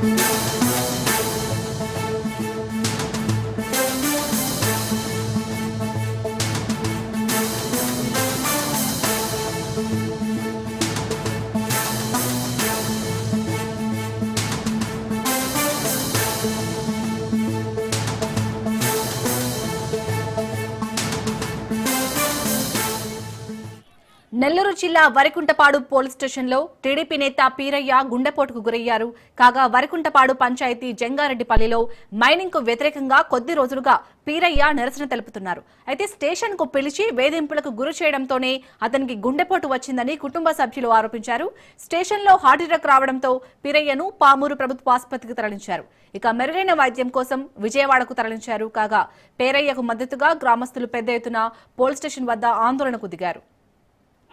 Thank you. Nellore జిల్లా Varikuntapadu police స్టేషన్లో TDP నేత పీరయ్య గుండెపోటుకు గురయ్యారు. కాగా వరికుంటపాడు పంచాయతీ జంగారెడ్డిపల్లిలో మైనింగ్కు వ్యతిరేకంగా కొద్ది రోజులుగా పీరయ్య నిరసన తెలుపుతున్నారు. అయితే స్టేషన్కు పిలిచి వేధింపులకు గురి చేయడంతోనే అతనికి గుండెపోటు వచ్చిందని కుటుంబ సభ్యులు ఆరోపించారు. స్టేషన్లో హార్ట్ అటాక్ రావడంతో పీరయ్యను పామూరు ప్రభుత్వ ఆసుపత్రికి తరలించారు. ఇక మెరుగైన వైద్యం కోసం విజయవాడకు తరలించారు. కాగా పేరయ్యకు మద్దతుగా గ్రామస్తులు పెద్ద ఎత్తున పోలీస్ స్టేషన్ వద్ద ఆందోళనకు దిగారు.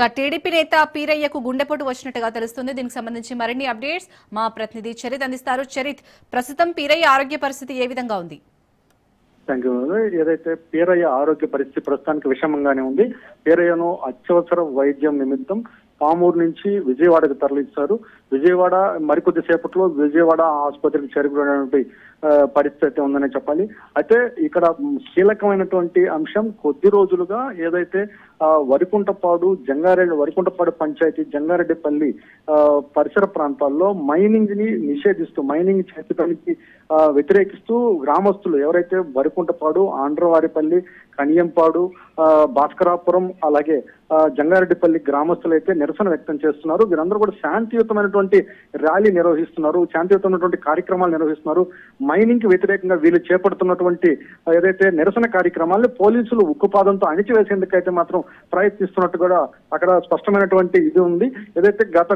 ఇక టీడీపీ నేత పీరయ్యకు గుండెపోటు వచ్చినట్టుగా తెలుస్తుంది. దీనికి సంబంధించి మరిన్ని అప్డేట్స్ మా ప్రతినిధి చరిత్ అందిస్తారు. చరిత్ ప్రస్తుతం పీరయ్య ఆరోగ్య పరిస్థితి ఏ విధంగా ఉంది? ఏదైతే పీరయ్య ఆరోగ్య పరిస్థితి ప్రస్తుతానికి విషమంగానే ఉంది పీరయ్యను అత్యవసర వైద్యం నిమిత్తం పామూరు నుంచి విజయవాడకు తరలించారు. విజయవాడ మరికొద్ది సేపట్లో విజయవాడ ఆసుపత్రికి చేరుకునేటువంటి పరిస్థితి అయితే ఉందని చెప్పాలి. అయితే ఇక్కడ కీలకమైనటువంటి అంశం కొద్ది రోజులుగా ఏదైతే ఆ, వరికుంటపాడు జంగారెడ్డి వరికుంటపాడు పంచాయతీ జంగారెడ్డిపల్లి పరిసర ప్రాంతాల్లో మైనింగ్ని నిషేధిస్తూ మైనింగ్ చేతిపనికి వ్యతిరేకిస్తూ గ్రామస్తులు ఎవరైతే వరికుంటపాడు ఆంధ్రవారిపల్లి కనియంపాడు భాస్కరాపురం అలాగే జంగారెడ్డిపల్లి గ్రామస్తులు అయితే నిరసన వ్యక్తం చేస్తున్నారు. వీరందరూ కూడా శాంతియుతమైనటువంటి ర్యాలీ నిర్వహిస్తున్నారు శాంతియుతమైనటువంటి కార్యక్రమాలు నిర్వహిస్తున్నారు. మైనింగ్కి వ్యతిరేకంగా వీళ్ళు చేపడుతున్నటువంటి ఏదైతే నిరసన కార్యక్రమాలను పోలీసులు ఉక్కుపాదంతో అణిచివేసేందుకైతే మాత్రం ప్రయత్నిస్తున్నట్టు కూడా అక్కడ స్పష్టమైనటువంటి ఇది ఉంది. ఏదైతే గత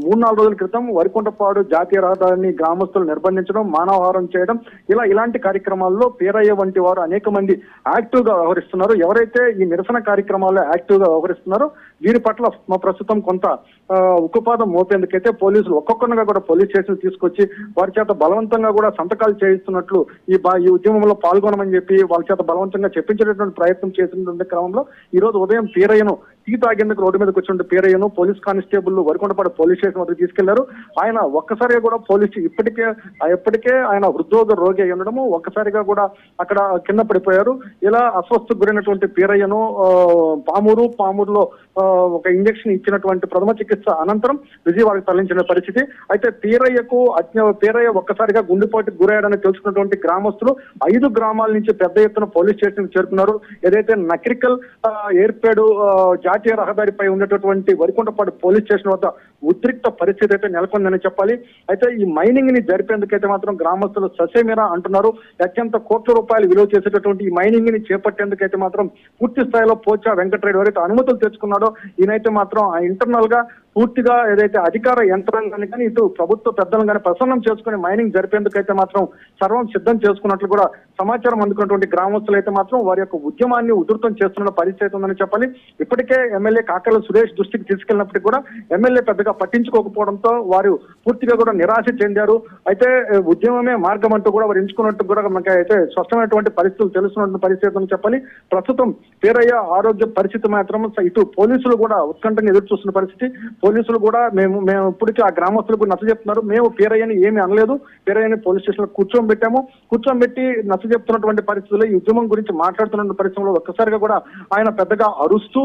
మూడు నాలుగు రోజుల క్రితం వరికొండపాడు జాతీయ రహదారిని గ్రామస్తులు నిర్బంధించడం మానవహారం చేయడం ఇలా ఇలాంటి కార్యక్రమాల్లో పేరయ్య వంటి వారు అనేక మంది యాక్టివ్గా వ్యవహరిస్తున్నారు. ఎవరైతే ఈ నిరసన కార్యక్రమాల్లో యాక్టివ్గా వ్యవహరిస్తున్నారో వీరి పట్ల మా ప్రస్తుతం కొంత ఆ, ఉక్కుపాదం మోపేందుకైతే పోలీసులు ఒక్కొక్కరుగా కూడా పోలీస్ స్టేషన్ తీసుకొచ్చి వారి చేత బలవంతంగా కూడా సంతకాలు చేయిస్తున్నట్లు ఈ ఈ ఉద్యమంలో పాల్గొనమని చెప్పి వాళ్ళ చేత బలవంతంగా చెప్పించేటటువంటి ప్రయత్నం చేసినటువంటి క్రమంలో ఈ రోజు ఉదయం తీరయ్యను తాగేందుకు రోడ్డు మీద కూర్చుంటే పీరయ్యను police constable Varikondapadu police station వద్దకు తీసుకెళ్ళారు. ఆయన ఒక్కసారిగా కూడా పోలీసు ఇప్పటికే ఇప్పటికే ఆయన హృద్రోగ రోగి అయి ఉండడము ఒక్కసారిగా కూడా అక్కడ కింద పడిపోయారు. ఇలా అస్వస్థకు గురైనటువంటి పీరయ్యను పామూరు పామూరులో ఒక ఇంజెక్షన్ ఇచ్చినటువంటి ప్రథమ చికిత్స అనంతరం విజయవాడకు తరలించిన పరిస్థితి. అయితే పీరయ్యకు అజ్ఞ పీరయ్య ఒక్కసారిగా గుండెపోటుకు గురయ్యాడని తెలుసుకున్నటువంటి గ్రామస్తులు ఐదు గ్రామాల నుంచి పెద్ద ఎత్తున పోలీస్ స్టేషన్ చేరుకున్నారు. ఏదైతే నక్రికల్ ఏర్పాడు ఏర్పేడు జాతీయ రహదారిపై ఉన్నటువంటి వరికొండపాడు పోలీస్ స్టేషన్ వద్ద ఉద్రిక్త పరిస్థితి అయితే నెలకొందని చెప్పాలి. అయితే ఈ మైనింగ్ని జరిపేందుకైతే మాత్రం గ్రామస్తులు ససేమిరా అంటున్నారు. అత్యంత కోట్ల రూపాయలు విలువ చేసేటటువంటి ఈ మైనింగ్ని చేపట్టేందుకైతే మాత్రం పూర్తి స్థాయిలో పోచా వెంకటరెడ్డి ఎవరైతే అనుమతులు తెచ్చుకున్నాడో. ఈయనైతే మాత్రం ఆ ఇంటర్నల్గా పూర్తిగా ఏదైతే అధికార యంత్రాంగాన్ని కానీ ఇటు ప్రభుత్వ పెద్దలను కానీ ప్రసన్నం చేసుకుని మైనింగ్ జరిపేందుకైతే మాత్రం సర్వం సిద్ధం చేసుకున్నట్లు కూడా సమాచారం అందుకున్నటువంటి గ్రామస్తులు అయితే మాత్రం వారి యొక్క ఉద్యమాన్ని ఉధృతం చేస్తున్న పరిస్థితి ఉందని చెప్పాలి. ఇప్పటికే ఎమ్మెల్యే కాకల సురేష్ దృష్టికి తీసుకెళ్ళినప్పటికీ కూడా ఎమ్మెల్యే పెద్దగా పట్టించుకోకపోవడంతో వారు పూర్తిగా కూడా నిరాశ చెందారు. అయితే ఉద్యమమే మార్గం అంటూ కూడా వారు ఎంచుకున్నట్టు కూడా మనకి అయితే స్పష్టమైనటువంటి పరిస్థితులు తెలుస్తున్నటువంటి పరిస్థితి అని చెప్పాలి. ప్రస్తుతం పేరయ్య ఆరోగ్య పరిస్థితి మాత్రం ఇటు పోలీసులు కూడా ఉత్కంఠంగా ఎదురు చూస్తున్న పరిస్థితి. పోలీసులు కూడా మేము మేము ఇప్పటికీ ఆ గ్రామస్తులకు నచ్చ చెప్తున్నారు. మేము పేరయ్యని ఏమి అనలేదు. పేరయ్యని పోలీస్ స్టేషన్లో కూర్చోబెట్టాము కూర్చోబెట్టి నచ్చ చెప్తున్నటువంటి పరిస్థితుల్లో ఈ ఉద్యమం గురించి మాట్లాడుతున్న పరిస్థితుల్లో ఒక్కసారిగా కూడా ఆయన పెద్దగా అరుస్తూ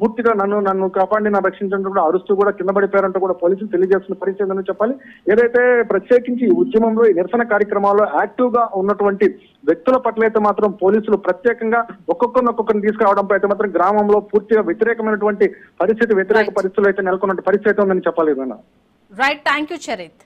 పూర్తిగా నన్ను నన్ను కాపాడి నా రక్షించడం కూడా అరుస్తూ కూడా కింద పడిపోయారంటూ కూడా పోలీసులు తెలియజేస్తున్న పరిస్థితి ఉందని చెప్పాలి. ఏదైతే ప్రత్యేకించి ఈ ఉద్యమంలో ఈ నిరసన కార్యక్రమాల్లో యాక్టివ్గా ఉన్నటువంటి వ్యక్తుల పట్ల అయితే మాత్రం పోలీసులు ప్రత్యేకంగా ఒక్కొక్కరిని ఒక్కొక్కరిని తీసుకురావడంపై అయితే మాత్రం గ్రామంలో పూర్తిగా వ్యతిరేకమైనటువంటి పరిస్థితి వ్యతిరేక. పరిస్థితులు అయితే నెలకొన్న పరిస్థితి ఉందని చెప్పాలి ఏదైనా రైట్ థ్యాంక్ యూ చరిత్